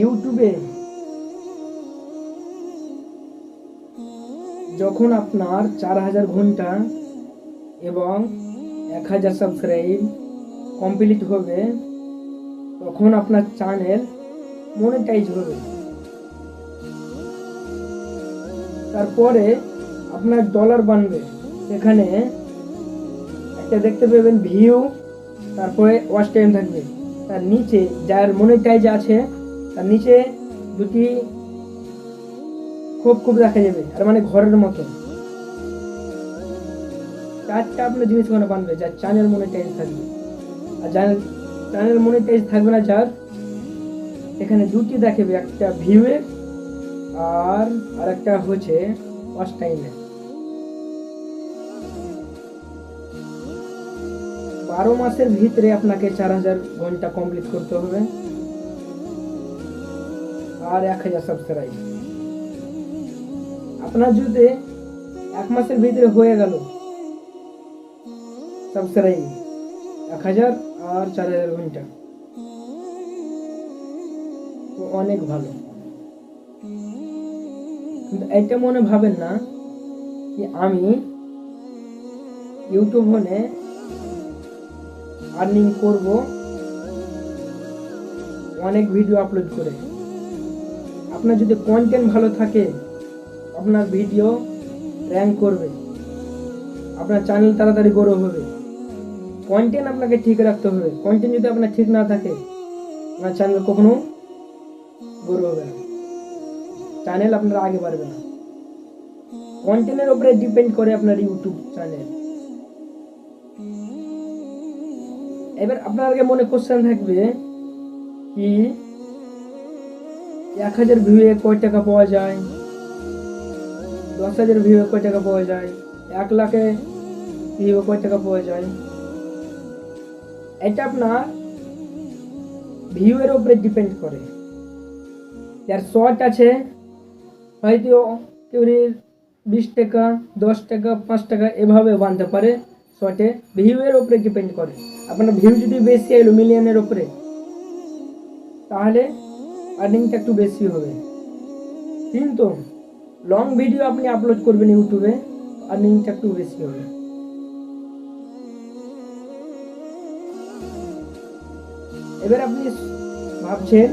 ইউটিউবে যখন আপনার চার হাজার ঘণ্টা এবং এক হাজার সাবস্ক্রাইব কমপ্লিট হবে, তখন আপনার চ্যানেল মনিটাইজ হবে। তারপরে আপনার ডলার বানবে। সেখানে একটা দেখতে পাবেন ভিউ তারপরে ওয়াচ টাইম থাকবে। তার নিচে যার মনিটাইজ আছে তার নিচে দুটি খুব খুব দেখা যাবে আর মানে ঘরের মতো। চারটা আপনার জিনিস ওখানে বানবে, যার চ্যানেল মনিটাইজ থাকবে। আর যার চ্যানেল মনিটাইজ থাকবে না, যার এখানে দুটি দেখাবে, একটা ভিউয়ে আর আর একটা হচ্ছে ওয়াচ টাইমে বারো মাসের ভিতরে আপনাকে চার হাজার ঘণ্টা কমপ্লিট করতে হবে। আর এক হাজার সাবস্ক্রাইব আপনার যদি এক মাসের ভিতরে হয়ে গেল সাবস্ক্রাইব এক হাজার আর চার হাজার ঘণ্টা। অনেক ভালো। কিন্তু এটা মনে ভাবেন না কি আমি ইউটিউব ফোনে আর্নিং করব, অনেক ভিডিও আপলোড করে। আপনার যদি কন্টেন্ট ভালো থাকে, আপনার ভিডিও র্যাঙ্ক করবে। আপনার চ্যানেল তাড়াতাড়ি গ্রো হবে। কন্টেন্ট আপনাকে ঠিক রাখতে হবে। কন্টেন্ট যদি আপনার ঠিক না থাকে, আপনার চ্যানেল কখনো গ্রো হবে না। চ্যানেল আপনার আগে বাড়বে না। কন্টেন্টের উপরে ডিপেন্ড করে আপনার ইউটিউব চ্যানেল এবার আপনার আগে মনে কোশ্চেন থাকবে কি এক হাজার ভিউয়ে কয় টাকা পাওয়া যায়? দশ হাজার ভিউয়ে কয় টাকা পাওয়া যায়? এক লাখে ভিউয়ে কয় টাকা পাওয়া যায়? এটা আপনার ভিউয়ের উপরে ডিপেন্ড করে। যার শর্ট আছে, হয়তো কেউ বিশ টাকা, দশ টাকা, পাঁচ টাকা এভাবে বানতে পারে শর্টে ভিউয়ের উপরে ডিপেন্ড করে। আপনার ভিউ যদি বেশি এলো মিলিয়নের উপরে, তাহলে আর্নিংটা একটু বেশি হবে। কিন্তু লং ভিডিও আপনি আপলোড করবেন ইউটিউবে আর্নিংটা একটু বেশি হবে। এবার আপনি ভাবছেন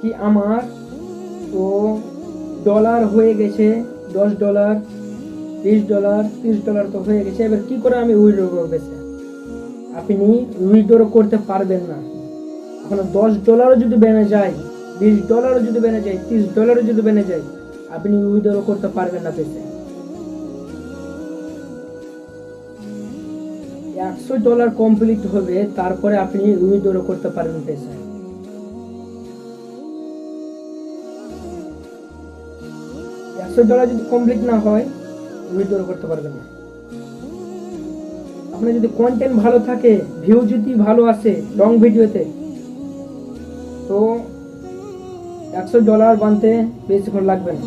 কি আমার তো ডলার হয়ে গেছে, দশ ডলার বিশ ডলার তিরিশ ডলার তো হয়ে গেছে, এবার কি করে আমি উইড্রো করব? আপনি উইড্রো করতে পারবেন না। এখন দশ ডলারও যদি বেড়ে যায়, বিশ ডলারও যদি বেড়ে যায়, তিরিশ ডলারও যদি বেড়ে যায়, আপনি উইড্রো করতে পারবেন না পেসে একশো ডলার কমপ্লিট হবে, তারপরে আপনি উইড্রো করতে পারবেন পেশা একশো ডলার যদি কমপ্লিট না হয় উইথড্র করতে পারবেন না। আপনার যদি কন্টেন্ট ভালো থাকে ভিউ যদি ভালো আসে লং ভিডিওতে তো একশো ডলার বানতে বেশিক্ষণ লাগবে। না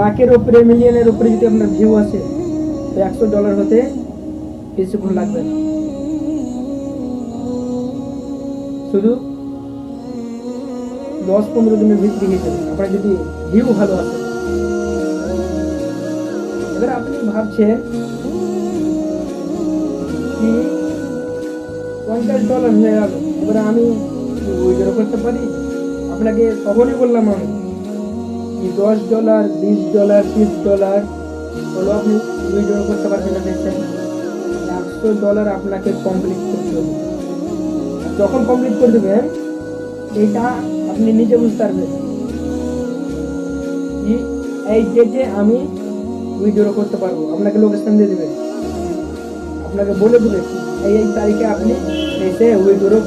লাখের উপরে, মিলিয়নের উপরে যদি আপনার ভিউ আসে, তো একশো ডলার হতে বেশিক্ষণ লাগবে। না শুধু দশ পনেরো দিনের ভিত্তি হিসেবে আপনার যদি ভিউ ভালো আসে। এবার আপনি ভাবছেন কি পঞ্চাশ ডলার হয়ে গেল। এবারে আমি উইড্রো করতে পারি? আপনাকে তখনই বললাম আমি, কি দশ ডলার বিশ ডলার তিরিশ ডলার হলো আপনি উইড্রো করতে পারবেন না দেখছেন। একশো ডলার আপনাকে কমপ্লিট করতে হবে। যখন কমপ্লিট করে দেবেন, এটা আপনি নিজে বুঝতে পারবেন এই ডেটে আমি উইড্রো করতে পারব, আপনাকে লোকেশন দিয়ে দেবে। আপনাকে বলে দেবে এই এই তারিখে আপনি এসে উইড্রো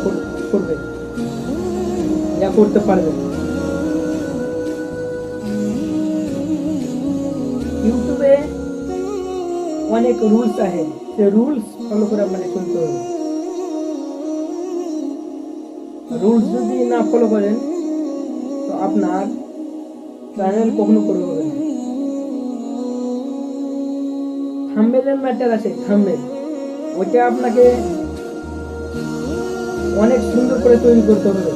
করবেন। যা করতে পারবেন। ইউটিউবে অনেক রুলস আছে। সে রুলস ফলো করে আপনাকে চলতে হবে। রুলস যদি না ফলো করেন, তো আপনার চ্যানেল কখনো করে হবে না। থাম্বেলের ম্যাটার আছে থাম্বেল ওইটা আপনাকে অনেক সুন্দর করে তৈরি করতে হবে।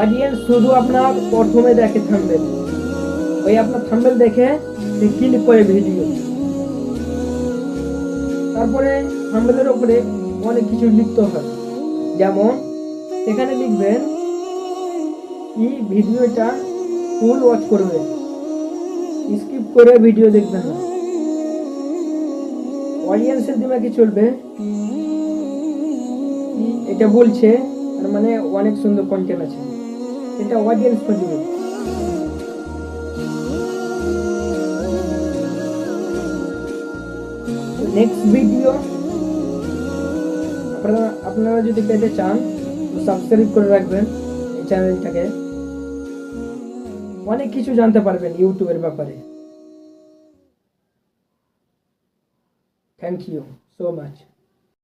অডিয়েন্স শুধু আপনার প্রথমে দেখে থামবেল ওই আপনার থামবেল দেখে সে ক্লিক করে ভিডিও তারপরে থাম্বেলের ওপরে অনেক কিছু লিখতে হয় যেমন, এখানে লিখবেন কি ভিডিওটা ফুল ওয়াচ করবে স্কিপ করে ভিডিও দেখবেন না। অডিয়েন্সের দিমাগে চলবে? এটা বলছে, তার মানে অনেক সুন্দর কন্টেন্ট আছে। এটা অডিয়েন্স খুঁজবে নেক্সট ভিডিও আপনারা আপনারা যদি পেতে চান সাবস্ক্রাইব করে রাখবেন এই চ্যানেলটাকে অনেক কিছু জানতে পারবেন ইউটিউবের ব্যাপারে। Thank you so much.